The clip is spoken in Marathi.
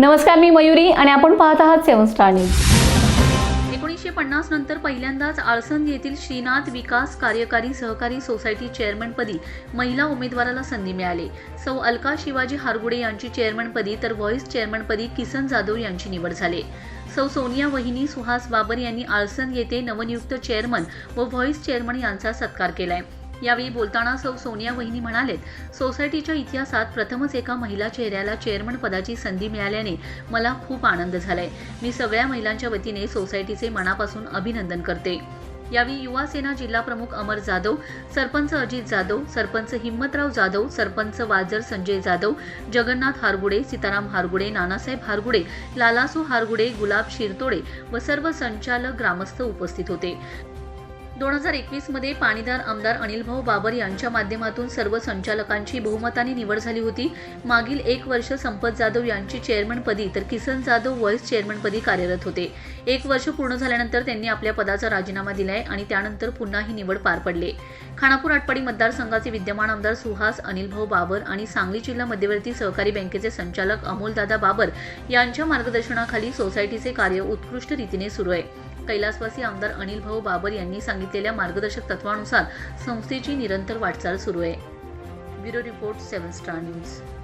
नमस्कार मी मयुरी आणि आपण पाहत आहात सेवन स्टार न्यूज. एकोणीसशे पन्नास नंतर पहिल्यांदाच आळसंद येथील श्रीनाथ विकास कार्यकारी सहकारी सोसायटी चेअरमनपदी महिला उमेदवाराला संधी मिळाली. सौ अलका शिवाजी हारगुडे यांची चेअरमनपदी तर व्हॉइस चेअरमनपदी किसन जाधव यांची निवड झाली. सौ सोनिया वहिनी सुहास बाबर यांनी आळसंद येथे नवनियुक्त चेअरमन व व्हॉइस चेअरमन यांचा सत्कार केलाय. यावेळी बोलताना सौ सोनिया वहिनी म्हणालेत सोसायटीच्या इतिहासात प्रथमच एका महिला चेहऱ्याला चेअरमन पदाची संधी मिळाल्याने मला खूप आनंद झालाय. मी सगळ्या महिलांच्या वतीने सोसायटीचे मनापासून अभिनंदन करते. यावेळी युवा सेना जिल्हा प्रमुख अमर जाधव सरपंच अजित जाधव सरपंच हिम्मतराव जाधव सरपंच वाजर संजय जाधव जगन्नाथ हारगुडे सीताराम हारगुडे नानासाहेब हारगुडे लालासू हारगुडे गुलाब शिरतोडे व सर्व संचालक ग्रामस्थ उपस्थित होते. दोन हजार एकवीसमध्ये पाणीदार आमदार अनिलभाऊ बाबर यांच्या माध्यमातून सर्व संचालकांची बहुमताने निवड झाली होती. मागील एक वर्ष संपत जाधव यांची चेअरमनपदी तर किसन जाधव व्हाईस चेअरमनपदी कार्यरत होते. एक वर्ष पूर्ण झाल्यानंतर त्यांनी आपल्या पदाचा राजीनामा दिलाय आणि त्यानंतर पुन्हा ही निवड पार पडले. खानापूर आटपाडी मतदारसंघाचे विद्यमान आमदार सुहास अनिलभाऊ बाबर आणि सांगली जिल्हा मध्यवर्ती सहकारी बँकेचे संचालक अमोलदादा बाबर यांच्या मार्गदर्शनाखाली सोसायटीचे कार्य उत्कृष्ट रीतीने सुरू आहे. कैलासवासी आमदार अनिल भाऊ बाबर यांनी सांगितलेल्या मार्गदर्शक तत्वानुसार संस्थेची निरंतर वाटचाल सुरू आहे. Bureau report seven star news.